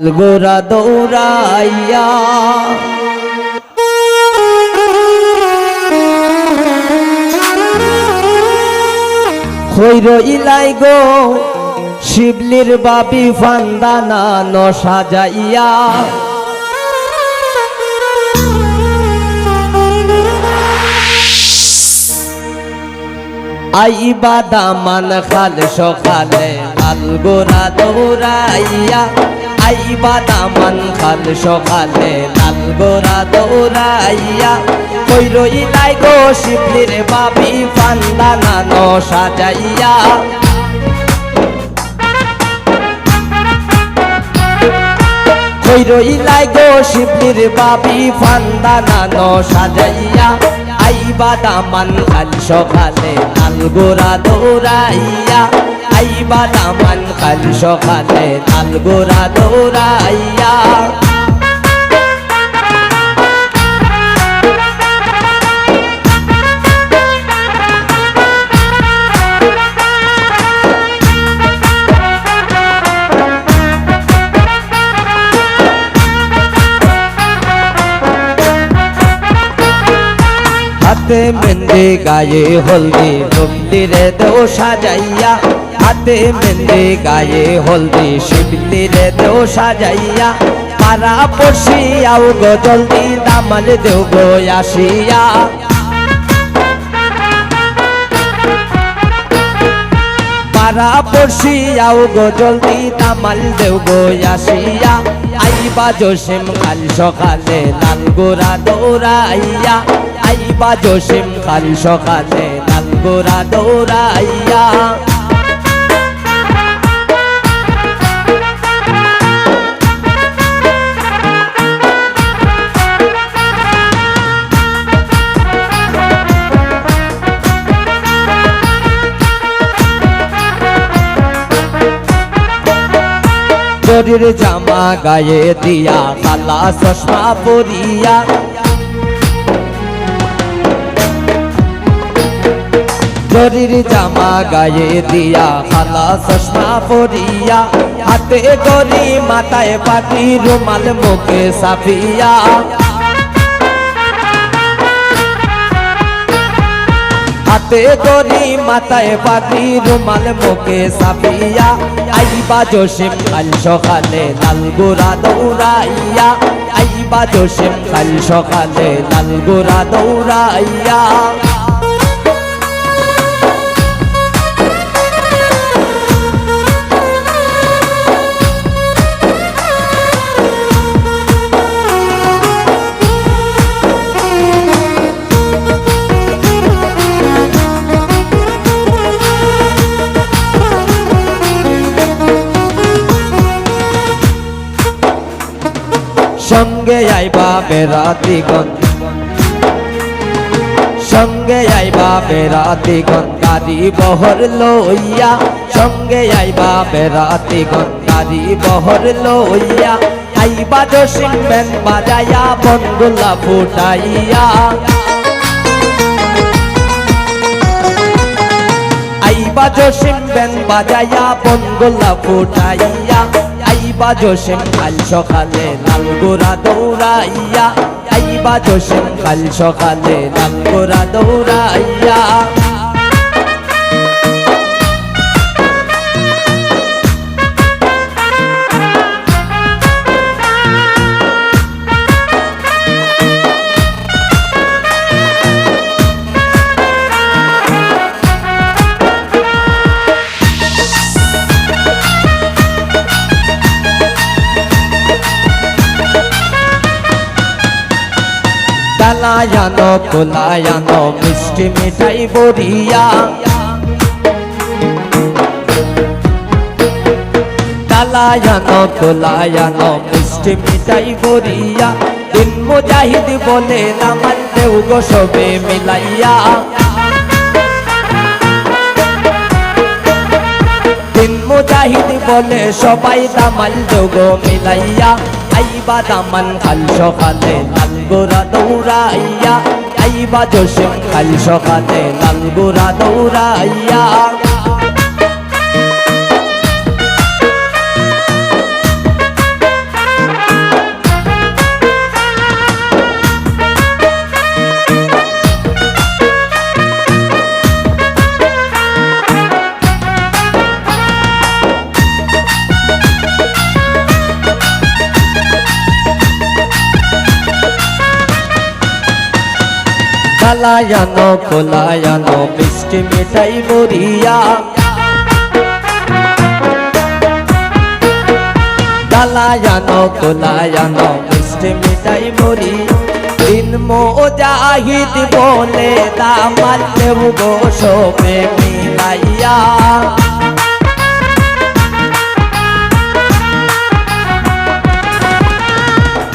গোরা দৌড়াইয়া হইর ইলাই গো, শিবলির বাবি ফান্দানা ন সাজাইয়া আইবা দামান খাল সকালে লাল গোরা দৌড়াইয়া। আইবা দামান খাল সকালে লাল গোরা দৌড়াইয়া কই রইলাই গো শিবলির বাবি ফান্দানা ন সাজাইয়া কই রইলাই গো শিবলির বাবি ফান্দানা ন সাজাইয়া আইবা দামান খাল সকালে লাল গোরা দৌড়াইয়া আইবা দামান খাল সকালে লাল গোরা দৌড়াইয়া। হাতে মেন্দে গায়ে হলদি রুমলিরে দেও সাজাইয়া। হাতে মেন্দে গায়ে হলদি শিবলিরে দেও সাজাইয়া পারা পড়শিয়াও গো জলদি দামাল দেও গো আসিয়া। পারা পড়শিয়াও গো জলদি দামাল দেও গো আসিয়া। আইবা জসিম কাল সকালে লাল গোরা দৌড়াইয়া, আইবা জসিম কাল সকালে লাল গোরা দৌড়াইয়া। শরীর জামা গায়ে দিয়া কালা চশমা পরিয়া শরীর জামা গায়ে দিয়া কালা চশমা পরিয়া হাতে গরি মাথায় পাটি রুমাল মুখে সাফিয়া হাতে গরি মাথায় পাটি রুমাল মুখে সাফিয়া আইবা জসিম কাল সকালে লাল গোরা দৌড়াইয়া। আইবা জসিম কাল সকালে লাল গোরা দৌড়াইয়া। সঙ্গে আইবা বেড়াতি গন সঙ্গে আইবা বেড়াতি গন গাড়ি বহর লইয়া। সঙ্গে আইবা বেড়াতি গন গাড়ি বহর লইয়া। আইবা জসিম বেন বাজাইয়া বনগুলা ফুটাইয়া। আইবা জসিম বেন বাজাইয়া বনগুলা ফুটাইয়া। আইবা জসিম কাল সকালে লাল গোরা দৌড়াইয়া আইবা জসিম কাল সকালে লাল গোরা দৌড়াইয়া। কালায়ানো কোলায়ানো মিষ্টি মিঠাই বরিয়া কালায়ানো কোলায়ানো মিষ্টি মিঠাই বরিয়া দিন মুজাহিদ বলে নামান দেউ গো সবে মিলাইয়া। দিন মুজাহিদ বলে, সবাই দামাল যোগ মিলাইয়া। আইবা দামান খাল সকালে লাল গোরা দৌড়াইয়া। আইবা জসিম খাল সকালে লাল গোরা দৌড়াইয়া। কালায়ানো কোলায়ানো মিষ্টি মিঠাই মরিয়া। কালায়ানো কোলায়ানো মিষ্টি মিঠাই মরি দিন মোজাহিদ বলে দামাল দেব গো মিলাইয়া।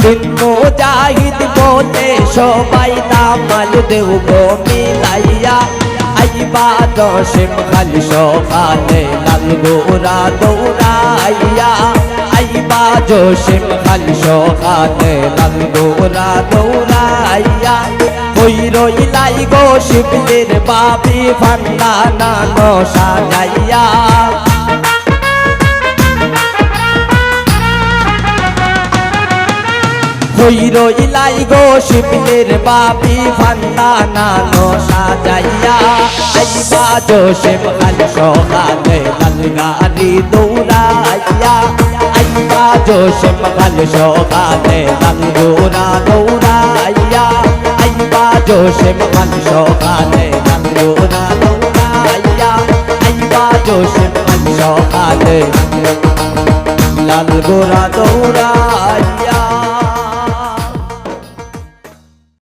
দিন বলে সবাই দামাল দেব মিলাইয়া। আইবা দশম খাল সকালে লাল গোরা দৌড়াইয়া। আইবা জোশিম খাল সকালে লাল গোরা দৌড়াইয়া। কই রইলাই গো শিবলির বাবি ফান্ডা নানো সাজাইয়া কই রইলাই গো শিবলির বাবি ফান্ডা নানো সাজাইয়া। আইবা জোশিম খাল সকালে লাল গাড়ি দৌড়াইয়া। আইবা জোশিম খাল সকালে লাল গোরা দৌড়াইয়া। আইবা জোশিম খাল সকালে লাল গোরা দৌড়াইয়া। আইবা জোশিম খাল সকালে লালগোরা দৌড়া